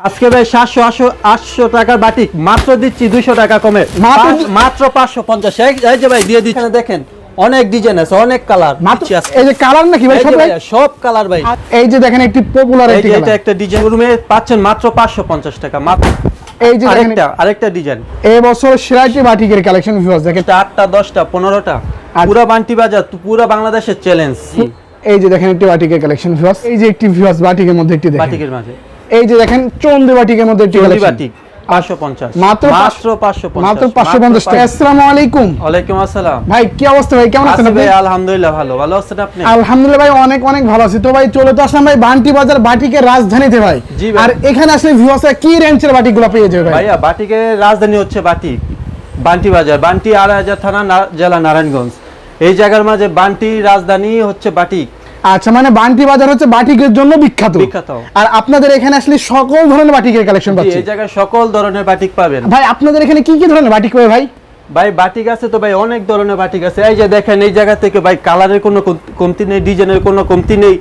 আজকে ভাই সাতশো আটশো আটশো টাকার বাটিক। মাত্র দিচ্ছি দুইশো টাকা কমে। মাত্র- পাঁচশো পঞ্চাশ। এই- যে ভাই দিয়ে দিচ্ছি। দেখেন অনেক ডিজাইন আছে অনেক কালার এই যে কালার নাকি ভাই সব সব কালার ভাই। এই যে দেখেন একটি পপুলার একটি এটা একটা ডিজাইন রুমে পাচ্ছেন মাত্র পাঁচশো পঞ্চাশ টাকা মাত্র। এই যে আরেকটা আরেকটা ডিজাইন এই বছর সেরাটি বাটিকের কালেকশন ভিউয়ার্স দেখেন। এটা আটটা দশটা পনেরোটা। আর- বান্টি বাজার পুরা বাংলাদেশের চ্যালেঞ্জ এই যে দেখেন একটি বাটিকের কালেকশন ভিউয়ার্স এই যে একটি ভিউয়ার্স বাটিকের মধ্যে একটি দেখেন। বাটিকের মাঝে। এই যে দেখেন চন্দি বাটিকের মধ্যে একটি চন্ডি কালেকশন বাটিক পাঁচশো পঞ্চাশ। মাত্র মাত্র পাঁচশো মাত্র পাঁচশো পঞ্চাশ টাকা। আসসালামু আলাইকুম ওয়ালাইকুম আসসালাম। ভাই কি অবস্থা ভাই? কেমন আছেন আপনি? আলহামদুলিল্লাহ ভালো। ভালো আছেন আপনি? আলহামদুলিল্লাহ ভাই অনেক অনেক ভালো আছি। তো ভাই চলে তো আসলাম ভাই বান্টি বাজার বাটিকের রাজধানীতে ভাই। আর এখানে আসলে ভিউয়ার্সরা কি রেঞ্জের বাটিকগুলো পেয়ে যাবে ভাই? ভাইয়া বাটিকের রাজধানী হচ্ছে বাটিক বান্টি বাজার। বান্টি থানা জেলা নারায়ণগঞ্জ। এই জায়গার মাঝে বান্টি রাজধানী হচ্ছে বাটিক। আচ্ছা মানে বান্টি বাজার হচ্ছে বাটিকের জন্য বিখ্যাত। বিখ্যাত। আর আপনাদের এখানে আসলে সকল ধরনের বাটিকের কালেকশন পাচ্ছি এই জায়গায় সকল ধরনের বাটিক পাবেন। ভাই আপনাদের এখানে কি কি ধরনের বাটিক পাবে ভাই? ভাই বাটিক আছে তো ভাই অনেক ধরনের বাটিক আছে। এই যে দেখেন এই জায়গা থেকে ভাই কালারের কোনো কমতি নেই ডিজাইনের কোনো কমতি নেই।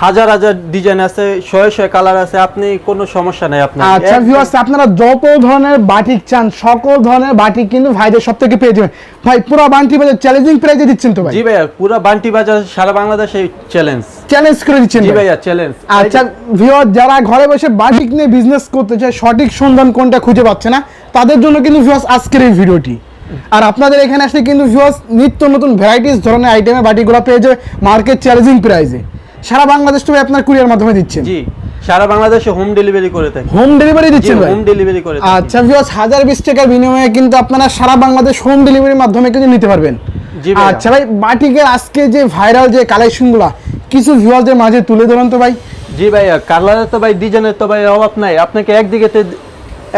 হাজার হাজার ডিজাইন আছে শয়ে শয়ে কালার আছে আপনি কোনো সমস্যা নাই আপনার। আচ্ছা ভিউয়ার্স আপনারা যত ধরনের বাটিক চান সকল ধরনের বাটিক কিন্তু ভাইদের সব থেকে পেয়ে যাবেন। ভাই পুরো বান্টি বাজার চ্যালেঞ্জিং প্রাইজে দিচ্ছেন তো ভাই? জি ভাইয়া পুরো বান্টি বাজার সারা বাংলাদেশে চ্যালেঞ্জ চ্যালেঞ্জ করে দিচ্ছেন জি ভাই। ভাইয়া চ্যালেঞ্জ আচ্ছা ভিউয়ার যারা ঘরে বসে বাটিক নিয়ে বিজনেস করতে চায় সঠিক সন্ধান কোনটা খুঁজে পাচ্ছে না তাদের জন্য কিন্তু ভিউয়ার্স আজকের এই ভিডিওটি। আর আপনাদের এখানে আসলে কিন্তু ভিউয়ার্স নিত্য নতুন ভ্যারাইটিস ধরনের আইটেমের বাটিগুলো পেয়ে যাবে মার্কেট চ্যালেঞ্জিং প্রাইসে সারা বাংলাদেশ তো ভাই আপনার কুরিয়ার মাধ্যমে দিচ্ছেন। জি সারা বাংলাদেশে হোম ডেলিভারি করে থাকি। হোম ডেলিভারি দিচ্ছেন হোম ডেলিভারি করে থাকি। আচ্ছা ভিউয়ার্স হাজার বিশ টাকার বিনিময়ে কিন্তু আপনারা সারা বাংলাদেশ হোম ডেলিভারির মাধ্যমে কিন্তু নিতে পারবেন। জি। আচ্ছা ভাই বাটিকের আজকে যে ভাইরাল যে কালেকশনগুলো কিছু ভিউয়ারদের মাঝে তুলে ধরুন তো ভাই। জি ভাইয়া কালারের তো ভাই ডিজাইনের তো ভাই অভাব নাই। আপনাকে একদিকে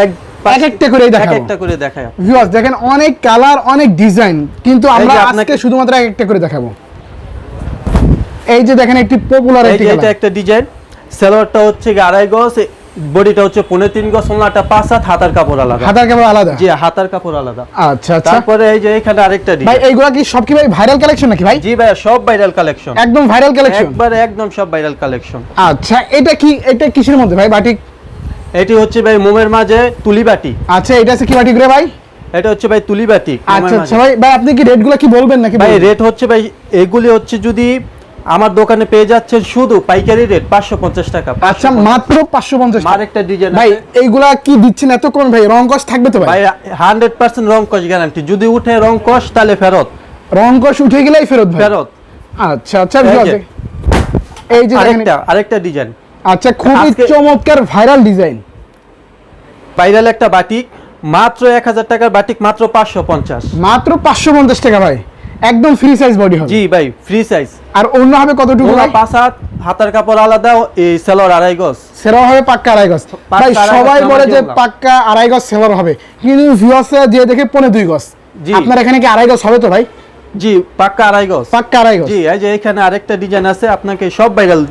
এক এক একটা এক দেখাবো। একটা করে দেখায় ভিউয়ার্স দেখেন অনেক কালার অনেক ডিজাইন কিন্তু আমরা আজকে শুধুমাত্র এক একটা করে দেখাবো। এই যে দেখেন একটি পপুলার একটি এটা একটা ডিজাইন সালোয়ারটা হচ্ছে আড়াই গজ বডিটা হচ্ছে পনেরো তিন গজ ওনাটা পাঁচ হাত হাতার কাপড় আলাদা। হাতার কেমন আলাদা? জি হাতার কাপড় আলাদা। আচ্ছা আচ্ছা। তারপরে এই যে এখানে আরেকটা ভাই এইগুলা কি সব কি ভাই ভাইরাল কালেকশন নাকি ভাই? জি ভাইয়া সব ভাইরাল কালেকশন একদম ভাইরাল কালেকশন একবারে একদম সব ভাইরাল কালেকশন আচ্ছা এটা কি এটা কিসের মধ্যে ভাই বাটিক এটি হচ্ছে ভাই মোমের মাঝে তুলি বাটি। আচ্ছা এটা আছে কি বাটিক রে ভাই? এটা হচ্ছে ভাই তুলি বাটি আচ্ছা আচ্ছা ভাই ভাই আপনি কি রেটগুলো কি বলবেন নাকি ভাই রেট হচ্ছে ভাই এগুলি হচ্ছে যদি আমার দোকানে পেয়ে যাচ্ছেন শুধু পাইকারি রেট পাঁচশো পঞ্চাশ টাকা আচ্ছা মাত্র পাঁচশো পঞ্চাশ আরেকটা ডিজাইন ভাই এইগুলা কি দিচ্ছেন এত কোন ভাই রং কস থাকবে তো ভাই? হান্ড্রেড পার্সেন্ট রং কস গ্যারান্টি যদি উঠে রং কস তাহলে ফেরত। রং কস উঠে গেলেই ফেরত ফেরত। আচ্ছা আচ্ছা এই যে। আরেকটা আরেকটা ডিজাইন আচ্ছা খুবই চমৎকার ভাইরাল ডিজাইন ভাইরাল একটা বাটিক মাত্র এক হাজার টাকার বাটিক মাত্র পাঁচশো পঞ্চাশ। মাত্র পাঁচশো পঞ্চাশ টাকা ভাই। একদম ফ্রি সাইজ বডি হবে। জি ভাই ফ্রি সাইজ আর অন্য হবে কতটুকু ভাই? পাঁচ হাত হাতার কাপড় আলাদা এই সেলর আড়াই গজ। সেরাও হবে পাক্কা আড়াই গজ। ভাই সবাই বলে যে পাক্কা আড়াই গজ সেলার হবে। কিন্তু ভিউয়ার্সরা যে দেখে পনে দুই গজ। জি। আপনার এখানে কি আড়াই গজ হবে তো ভাই? জি পাক্কা আড়াই গজ। পাক্কা আড়াই গজ। জি এই যে এখানে আরেকটা ডিজাইন আছে আপনাকে সব ভাইরাল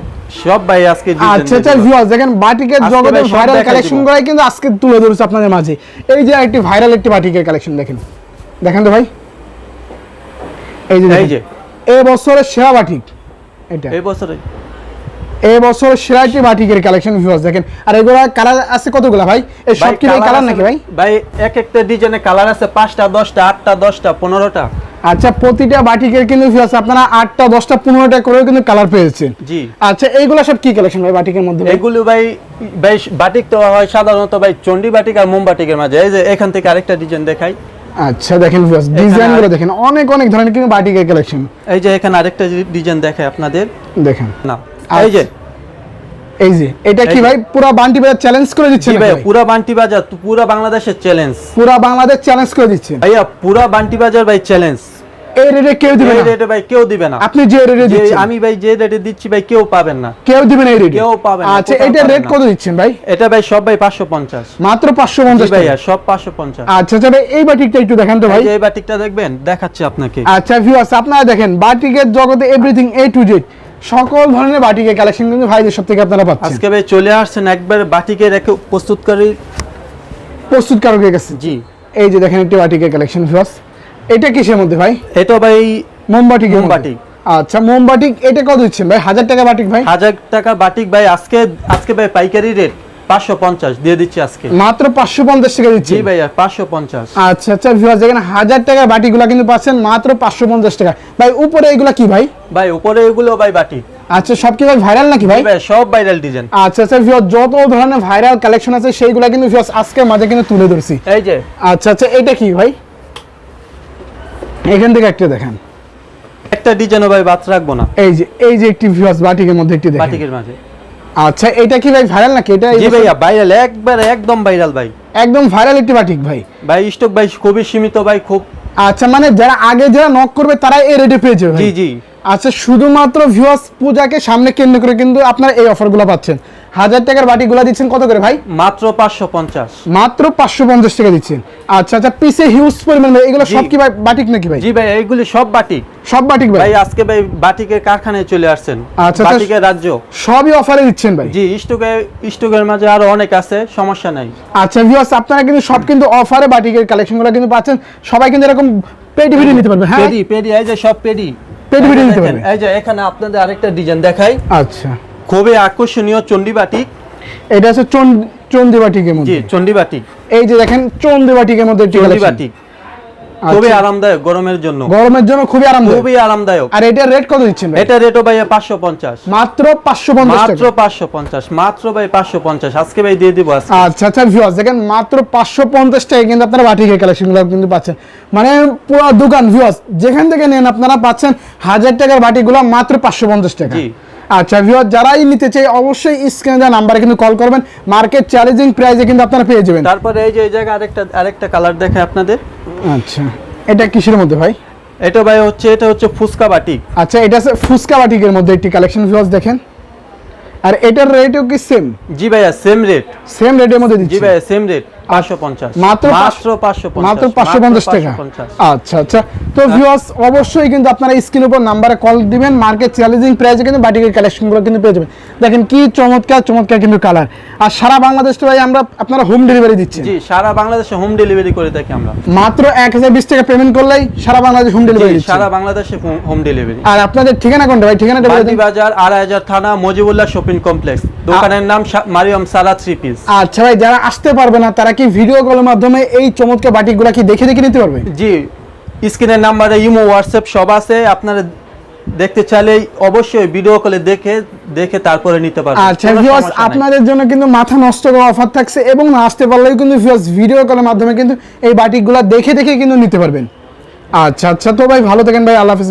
সব ভাই আজকে আচ্ছা আচ্ছা ভিউয়ার্স দেখেন বাটিকের জগতে ভাইরাল কালেকশন করাই কিন্তু আজকে তুলে ধরেছে আপনাদের মাঝে। এই যে একটি ভাইরাল একটি বাটিকের কালেকশন দেখেন। দেখেন তো ভাই? এই যে এই যে। এই বছরের সেরা বাটিক এটা। এই বছরে এই বছর বাটিকের কালেকশন ভিউয়ার্স দেখেন। আর এগুলা কালার আছে কতগুলা ভাই? এই সব কি ভাই কালার নাকি ভাই? ভাই এক একটা ডিজাইনে কালার আছে পাঁচটা দশটা আটটা দশটা পনেরোটা। আচ্ছা প্রতিটা বাটিকের কিন্তু ভিউয়ার্স আপনারা আটটা দশটা পনেরোটা করেও কিন্তু কালার পেয়েছেন। জি। আচ্ছা এইগুলা সব কি কালেকশন ভাই বাটিকের মধ্যে? এগুলো ভাই ভাই বাটিক তো হয় সাধারণত ভাই চন্ডি বাটিক আর মোম বাটিকের মাঝে। এই যে এখান থেকে আরেকটা ডিজাইন দেখাই। আচ্ছা দেখেন ভিউয়ার্স ডিজাইনগুলো দেখেন অনেক অনেক ধরনের কিন্তু বাটিকের কালেকশন এই যে এখানে আরেকটা ডিজাইন দেখাই আপনাদের। দেখেন। না। এই যে। এই যে এটা কি ভাই পুরো বান্টি বাজার চ্যালেঞ্জ করে দিচ্ছে ভাই পুরো পুরা বান্টি বাজার পুরো বাংলাদেশের চ্যালেঞ্জ পুরো বাংলাদেশ চ্যালেঞ্জ করে দিচ্ছে ভাইয়া পুরো বান্টি বাজার ভাই চ্যালেঞ্জ এই রেটে কেউ দিবে না। রেটে ভাই কেউ দিবে না। আপনি যে রেটে দিচ্ছেন। আমি ভাই যে রেটে দিচ্ছি ভাই কেউ পাবেন না। কেউ দিবেন এই রেটে কেউ পাবে না, আচ্ছা এটা রেট কত দিচ্ছেন ভাই? এটা ভাই সব ভাই পাঁচশো পঞ্চাশ। মাত্র পাঁচশো জি পঞ্চাশ ভাইয়া সব পাঁচশো পঞ্চাশ। আচ্ছা আচ্ছা ভাই এই বাটিকটা একটু দেখেন তো ভাই। এই বাটিকটা দেখবেন দেখাচ্ছি আপনাকে। আচ্ছা ভিউয়ার্স আপনারা দেখেন বাটিকের জগতে এভরিথিং এ টু জেড সকল ধরনের বাটিকের কালেকশন কিন্তু ভাইদের সব থেকে আপনারা পাচ্ছেন। আজকে ভাই চলে আসছেন একবার বাটিকে রেখে প্রস্তুতকারী প্রস্তুত কারকের কাছে। জি। এই যে দেখেন একটি বাটিকের কালেকশন ভিউয়ার্স এটা কিসের মধ্যে ভাই? এটা ভাই মোমবাটিক মোমবাটিক। আচ্ছা মোমবাটি এটা কত দিচ্ছেন ভাই? হাজার টাকা বাটিক ভাই? হাজার টাকা বাটিক ভাই আজকে আজকে ভাই পাইকারি রেট পাঁচশো পঞ্চাশ দিয়ে দিচ্ছি আজকে। মাত্র পাঁচশো পঞ্চাশ টাকা দিচ্ছি জি ভাইয়া পাঁচশো পঞ্চাশ। আচ্ছা আচ্ছা ভিউয়ার্স এখানে হাজার টাকার বাটিগুলো কিন্তু পাচ্ছেন মাত্র পাঁচশো পঞ্চাশ টাকা। ভাই উপরে এগুলা কি ভাই? ভাই উপরে এগুলো ভাই বাটি। আচ্ছা সব কি ভাই ভাইরাল নাকি ভাই? ভাই সব ভাইরাল ডিজাইন আচ্ছা আচ্ছা ভিউয়ার্স যত ধরনের ভাইরাল কালেকশন আছে সেইগুলা কিন্তু ভিউয়ার্স আজকে মাঝে কিন্তু তুলে ধরছি। এই যে। আচ্ছা আচ্ছা এটা কি ভাই? এখান থেকে একটা দেখেন। একটা ডিজাইনও ভাই বাদ রাখব না। এই যে এই যে একটি ভিউয়ার্স বাটিকের মধ্যে একটি দেখেন। বাটিকের মাঝে। আচ্ছা এটা কি ভাই ভাইরাল নাকি? এটা জি ভাইয়া ভাইরাল একবার একদম ভাইরাল ভাই। একদম ভাইরাল একটি বাটিক ভাই। ভাই স্টক ভাই খুবই সীমিত ভাই খুব আচ্ছা মানে যারা আগে যারা নক করবে তারা এই রেটে পেয়ে যাবে জি জি। আচ্ছা শুধুমাত্র ভিউয়ার্স পূজাকে সামনে কেন্দ্র করে কিন্তু আপনারা এই অফারগুলো পাচ্ছেন। হাজার টাকার বাটিগুলো দিচ্ছেন কত করে ভাই? মাত্র পাঁচশো পঞ্চাশ। মাত্র পাঁচশো পঞ্চাশ টাকা দিচ্ছেন। আচ্ছা আচ্ছা পিসে হিউজ পরিমাণ এগুলো সব কি বাটিক নাকি ভাই? জি ভাই এইগুলি সব বাটিক। সব বাটিক ভাই? ভাই আজকে ভাই বাটিকের কারখানায় চলে আসছেন। আচ্ছা, আচ্ছা। বাটিকের রাজ্য। সবই অফারে দিচ্ছেন ভাই? জি স্টকে স্টকের মাঝে আরও অনেক আছে সমস্যা নাই। আচ্ছা ভিউয়ার্স আপনারা কিন্তু সব কিন্তু অফারে বাটিকের কালেকশনগুলো কিন্তু পাচ্ছেন। সবাই কিন্তু এরকম পেডি ভিডিও নিতে পারবে হ্যাঁ পেডি পেডি এই যে সব পেডি। পেডি যে নিতে পারবে। এই যে এখানে আপনাদের আরেকটা ডিজাইন দেখাই। আচ্ছা। খুবই আকর্ষণীয় চন্ডী বাটিক এটা হচ্ছে চন্ড- চন্ডী বাটিকের জি মধ্যে চন্ডী বাটিক এই যে দেখেন চন্ডী বাটিকের মধ্যে collection। খুবই আরামদায়ক গরমের জন্য। গরমের জন্য খুবই আরামদায়ক। খুবই আরামদায়ক। আর এটার রেট কত দিচ্ছেন এটা রেটও ভাই পাঁচশো পঞ্চাশ। মাত্র পাঁচশো পঞ্চাশ মাত্র টাকা পাঁচশো পঞ্চাশ মাত্র ভাই পাঁচশো পঞ্চাশ। আজকে ভাই দিয়ে দিব আজকে। আচ্ছা আচ্ছা ভিউয়ার্স দেখেন মাত্র পাঁচশো পঞ্চাশ টাকা কিন্তু আপনারা বাটিকের কালেকশনগুলো কিন্তু পাচ্ছেন। মানে পুরো দোকান ভিউয়ার্স যেখান থেকে নেন আপনারা পাচ্ছেন হাজার টাকার বাটি বাটিগুলো মাত্র পাঁচশো পঞ্চাশ টাকা। জি। আচ্ছা ভিউয়ার যারাই নিতে চাই অবশ্যই স্ক্রিনে দেওয়া নাম্বারে কিন্তু কল করবেন। মার্কেট চ্যালেঞ্জিং প্রাইসে কিন্তু আপনারা পেয়ে যাবেন। তারপরে এই যে এই জায়গায় আরেকটা আরেকটা কালার দেখে আপনাদের। আচ্ছা এটা কিসের মধ্যে ভাই? এটা ভাই হচ্ছে এটা হচ্ছে ফুচকা বাটিক আচ্ছা এটা আছে ফুচকা বাটিকের মধ্যে একটি কালেকশন ভিউয়ার্স দেখেন। আর এটার রেটও কি সেম জি ভাইয়া সেম রেট সেম রেটের মধ্যে দিচ্ছি। জি ভাইয়া সেম রেট মাত্র মাত্র পাঁচশো পঞ্চাশ। টাকা। আচ্ছা আচ্ছা। তো ভিউয়ার্স অবশ্যই কিন্তু আপনারা স্ক্রিন উপর নাম্বারে কল দিবেন। মার্কেট চ্যালেঞ্জিং প্রাইসে কিন্তু বাটিকের কালেকশনগুলো কিন্তু পেয়ে যাবেন। দেখেন কি চমৎকার চমৎকার কিন্তু কালার আর সারা বাংলাদেশ ভাই আমরা আপনারা হোম ডেলিভারি দিচ্ছেন। জি সারা বাংলাদেশে হোম ডেলিভারি করে থাকি আমরা। মাত্র এক হাজার বিশ টাকা পেমেন্ট করলেই সারা বাংলাদেশ হোম ডেলিভারি সারা বাংলাদেশে হোম ডেলিভারি আর আপনাদের ঠিকানা কোনটা ভাই? ঠিকানাটা বাজার আড়াই হাজার থানা মজিবুল্লাহ শপিং কমপ্লেক্স দোকানের নাম মারিয়াম সারা থ্রি পিস। আচ্ছা ভাই যারা আসতে পারবে না তারা কি ভিডিও কলের মাধ্যমে এই চমৎকার বাটিকগুলো কি দেখে দেখে নিতে পারবে? জি স্ক্রিনের নাম্বারে ইমো হোয়াটসঅ্যাপ সব আছে। আপনারা দেখতে চাইলে অবশ্যই ভিডিও কলে দেখে দেখে তারপরে নিতে পারবেন। আচ্ছা ভিউয়ার্স আপনাদের জন্য কিন্তু মাথা নষ্ট করা অফার থাকছে এবং না আসতে পারলেও কিন্তু ভিউয়ার্স ভিডিও কলের মাধ্যমে কিন্তু এই বাটিকগুলো দেখে দেখে কিন্তু নিতে পারবেন। আচ্ছা আচ্ছা তো ভাই ভালো থাকেন ভাই আল্লাহ হাফিজ।